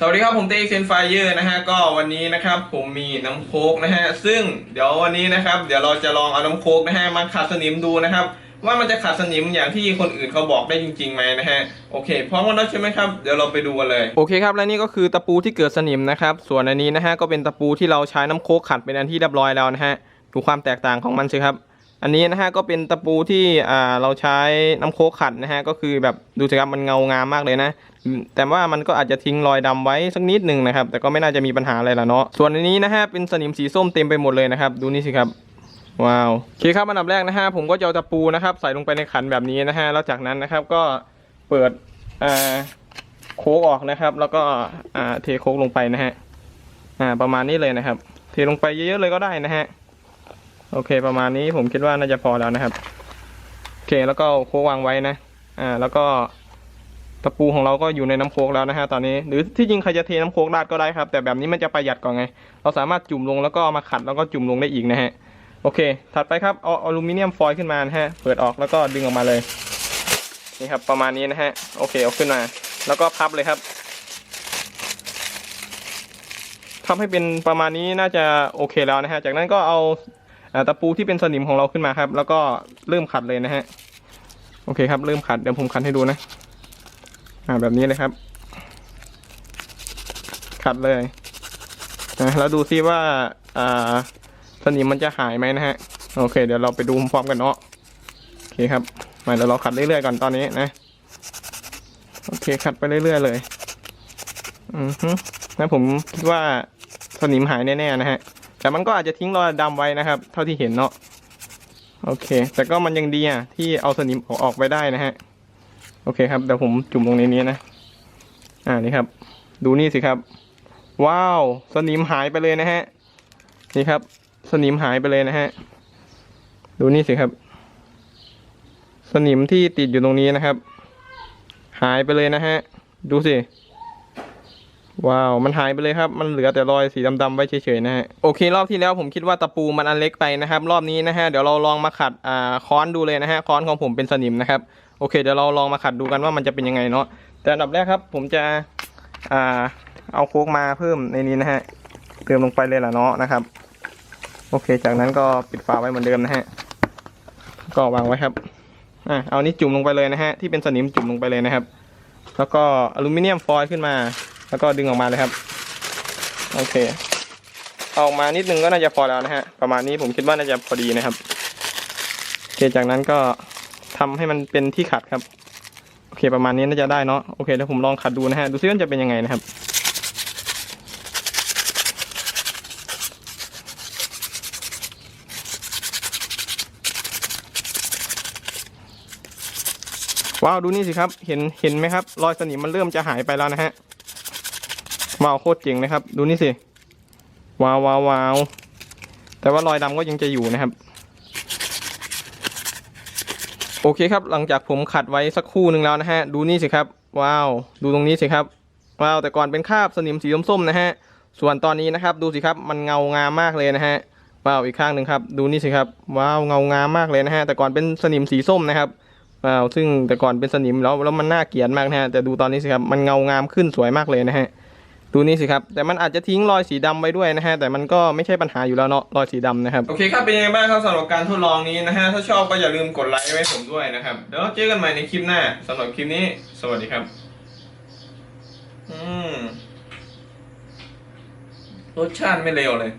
สวัสดีครับผมเต้เซนไฟเยอร์นะฮะก็วันนี้นะครับผมมีน้ำโคกนะฮะซึ่งเดี๋ยววันนี้นะครับเดี๋ยวเราจะลองเอาน้ำโคกนะฮะมาขัดสนิมดูนะครับว่ามันจะขัดสนิมอย่างที่คนอื่นเขาบอกได้จริงๆไหมนะฮะโอเคพร้อมกันแล้วใช่ไหมครับเดี๋ยวเราไปดูกันเลยโอเคครับและนี่ก็คือตะปูที่เกิดสนิมนะครับส่วนอันนี้นะฮะก็เป็นตะปูที่เราใช้น้ำโคกขัดเป็นอันที่เรียบร้อยแล้วนะฮะดูความแตกต่างของมันสิครับ อันนี้นะฮะก็เป็นตะปูที่อ่าเราใช้น้ำโคกขัดนะฮะก็คือแบบดูสิครับมันเงางามมากเลยนะ แต่ว่ามันก็อาจจะทิ้งรอยดำไว้สักนิดหนึ่งนะครับ แต่ก็ไม่น่าจะมีปัญหาอะไรละเนาะส่วนอันนี้นะฮะเป็นสนิมสีส้มเต็มไปหมดเลยนะครับ ดูนี่สิครับว้าวโอเคครับอันดับแรกนะฮะผมก็จะเอาตะปูนะครับ ใส่ลงไปในขันแบบนี้นะฮะแล้วจากนั้นนะครับก็เปิดอ่าโค้กออกนะครับ แล้วก็อ่าเทโค้กลงไปนะฮะอ่าประมาณนี้เลยนะครับ เทลงไปเยอะๆเลยก็ได้นะฮะ โอเค ประมาณนี้ผมคิดว่าน่าจะพอแล้วนะครับ โอเคแล้วก็โค้กวางไว้นะ อ่า แล้วก็ตะปูของเราก็อยู่ในน้ำโค้กแล้วนะฮะตอนนี้ หรือที่จริงใครจะเทน้ำโค้กราดก็ได้ครับ แต่แบบนี้มันจะประหยัดกว่าไง เราสามารถจุ่มลงแล้วก็มาขัดแล้วก็จุ่มลงได้อีกนะฮะ โอเค ถัดไปครับเอาอลูมิเนียมฟอยล์ขึ้นมานะฮะ เปิดออกแล้วก็ดึงออกมาเลย นี่ครับประมาณนี้นะฮะ โอเคเอาขึ้นมา แล้วก็พับเลยครับทำให้เป็นประมาณนี้น่าจะโอเคแล้วนะฮะ จากนั้นก็เอา ตะปูที่เป็นสนิมของเราขึ้นมาครับ แล้วก็เริ่มขัดเลยนะฮะ โอเคครับ เริ่มขัด เดี๋ยวผมขัดให้ดูนะ อ่า แบบนี้เลยครับ ขัดเลยนะแล้วดูซิว่า อ่า สนิมมันจะหายไหมนะฮะ โอเค เดี๋ยวเราไปดูพร้อมกันเนาะ โอเคครับ มาเดี๋ยวเราขัดเรื่อยๆก่อนตอนนี้นะ โอเค ขัดไปเรื่อยๆเลย อือฮึนะผมคิดว่าสนิมหายแน่ๆนะฮะ แต่มันก็อาจจะทิ้งรอยดำไว้นะครับ เท่าที่เห็นเนาะโอเค แต่ก็มันยังดีอะที่เอาสนิมออกออกไปได้นะฮะ โอเคครับเดี๋ยวผมจุ่มลงในนี้นะ อ่านี่ครับ ดูนี่สิครับ ว้าว สนิมหายไปเลยนะฮะ นี่ครับ สนิมหายไปเลยนะฮะ ดูนี่สิครับ สนิมที่ติดอยู่ตรงนี้นะครับ หายไปเลยนะฮะ ดูสิ ว้าว มันหายไปเลยครับ มันเหลือแต่รอยสีดำๆไว้เฉยๆนะฮะ โอเค รอบที่แล้วผมคิดว่าตะปูมันอันเล็กไปนะครับ รอบนี้นะฮะ เดี๋ยวเราลองมาขัด อ่า ค้อนดูเลยนะฮะ ค้อนของผมเป็นสนิมนะครับ โอเค เดี๋ยวเราลองมาขัดดูกันว่ามันจะเป็นยังไงเนาะ แต่อันดับแรกครับ ผมจะ อ่า เอาโค้กมาเพิ่มในนี้นะฮะ เติมลงไปเลยล่ะเนาะนะครับ โอเค จากนั้นก็ปิดฝาไว้เหมือนเดิมนะฮะ ก็วางไว้ครับ อ่าเอานี้จุ่มลงไปเลยนะฮะ ที่เป็นสนิมจุ่มลงไปเลยนะครับ แล้วก็อลูมิเนียมฟอยล์ขึ้นมา แล้วก็ดึงออกมาเลยครับ โอเคออกมานิดนึงก็น่าจะพอแล้วนะฮะ ประมาณนี้ผมคิดว่าน่าจะพอดีนะครับโอเคจากนั้นก็ทำให้มันเป็นที่ขัดครับ โอเคประมาณนี้น่าจะได้เนาะโอเคเดี๋ยวผมลองขัดดูนะฮะ ดูซิว่าจะเป็นยังไงนะครับว้าวดูนี่สิครับ เห็นเห็นไหมครับ รอยสนิมมันเริ่มจะหายไปแล้วนะฮะ ว้าวโคตรเจ๋งนะครับ ดูนี่สิว้าวว้าววาวแต่ว่ารอยดำก็ยังจะอยู่นะครับ โอเคครับ หลังจากผมขัดไว้สักครู่หนึ่งแล้วนะฮะ ดูนี่สิครับ ว้าว ดูตรงนี้สิครับ ว้าว แต่ก่อนเป็นคราบสนิมสีส้มๆนะฮะ ส่วนตอนนี้นะครับ ดูสิครับ มันเงางามมากเลยนะฮะ ว้าว อีกข้างหนึ่งครับ ดูนี่สิครับ ว้าว เงางามมากเลยนะฮะ แต่ก่อนเป็นสนิมสีส้มนะครับว้าว ซึ่งแต่ก่อนเป็นสนิมแล้วแล้วมันน่าเกลียดมากนะฮะ แต่ดูตอนนี้สิครับ มันเงางามขึ้นสวยมากเลยนะฮะ ดูนี่สิครับ แต่มันอาจจะทิ้งรอยสีดำไว้ด้วยนะฮะ แต่มันก็ไม่ใช่ปัญหาอยู่แล้วเนาะรอยสีดำนะครับ โอเคครับ เป็นยังไงบ้างครับสำหรับการทดลองนี้นะฮะ ถ้าชอบก็อย่าลืมกดไลค์ไว้ผมด้วยนะครับเดี๋ยวเจอกันใหม่ในคลิปหน้าสำหรับคลิปนี้ สวัสดีครับ อืมรสชาติไม่เลวเลย